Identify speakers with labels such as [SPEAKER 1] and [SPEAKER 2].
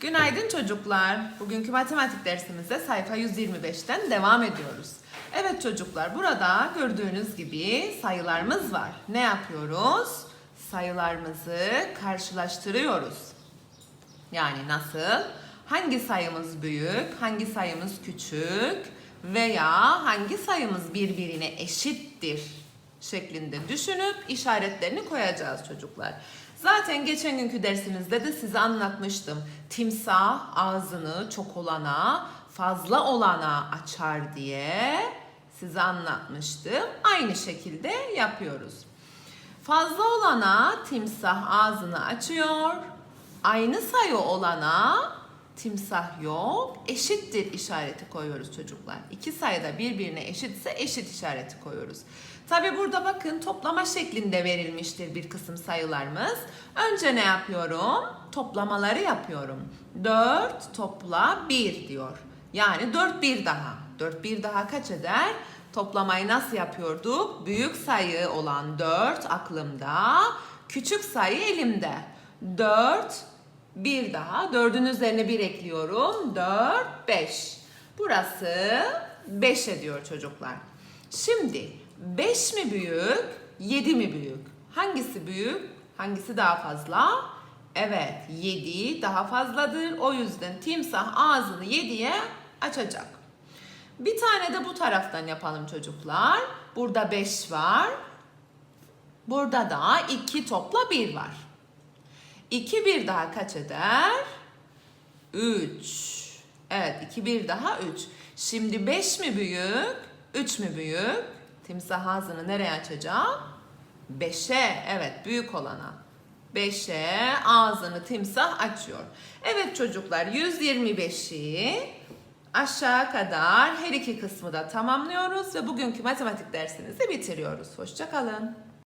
[SPEAKER 1] Günaydın çocuklar. Bugünkü matematik dersimizde sayfa 125'ten devam ediyoruz. Evet çocuklar burada gördüğünüz gibi sayılarımız var. Ne yapıyoruz? Sayılarımızı karşılaştırıyoruz. Yani nasıl? Hangi sayımız büyük, hangi sayımız küçük veya hangi sayımız birbirine eşittir şeklinde düşünüp işaretlerini koyacağız çocuklar. Zaten geçen günkü dersimizde de size anlatmıştım. Timsah ağzını çok olana, fazla olana açar diye size anlatmıştım. Aynı şekilde yapıyoruz. Fazla olana timsah ağzını açıyor. Aynı sayı olana timsah yok. Eşittir işareti koyuyoruz çocuklar. İki sayıda birbirine eşitse eşit işareti koyuyoruz. Tabi burada bakın toplama şeklinde verilmiştir bir kısım sayılarımız. Önce ne yapıyorum? Toplamaları yapıyorum. 4 topla 1 diyor. Yani 4 bir daha. 4 bir daha kaç eder? Toplamayı nasıl yapıyorduk? Büyük sayı olan 4 aklımda, küçük sayı elimde. 4 bir daha. 4'ün üzerine 1 ekliyorum. 4 5. Burası 5 ediyor çocuklar. Şimdi 5 mi büyük, 7 mi büyük? Hangisi büyük? Hangisi daha fazla? Evet, 7 daha fazladır. O yüzden timsah ağzını 7'ye açacak. Bir tane de bu taraftan yapalım çocuklar. Burada 5 var. Burada da 2 topla 1 var. 2 bir daha kaç eder? 3. Evet 2 bir daha 3. Şimdi 5 mi büyük? 3 mü büyük? Timsah ağzını nereye açacak? 5'e. Evet büyük olana. 5'e ağzını timsah açıyor. Evet çocuklar 125'i aşağı kadar her iki kısmı da tamamlıyoruz ve bugünkü matematik dersimizi bitiriyoruz. Hoşçakalın.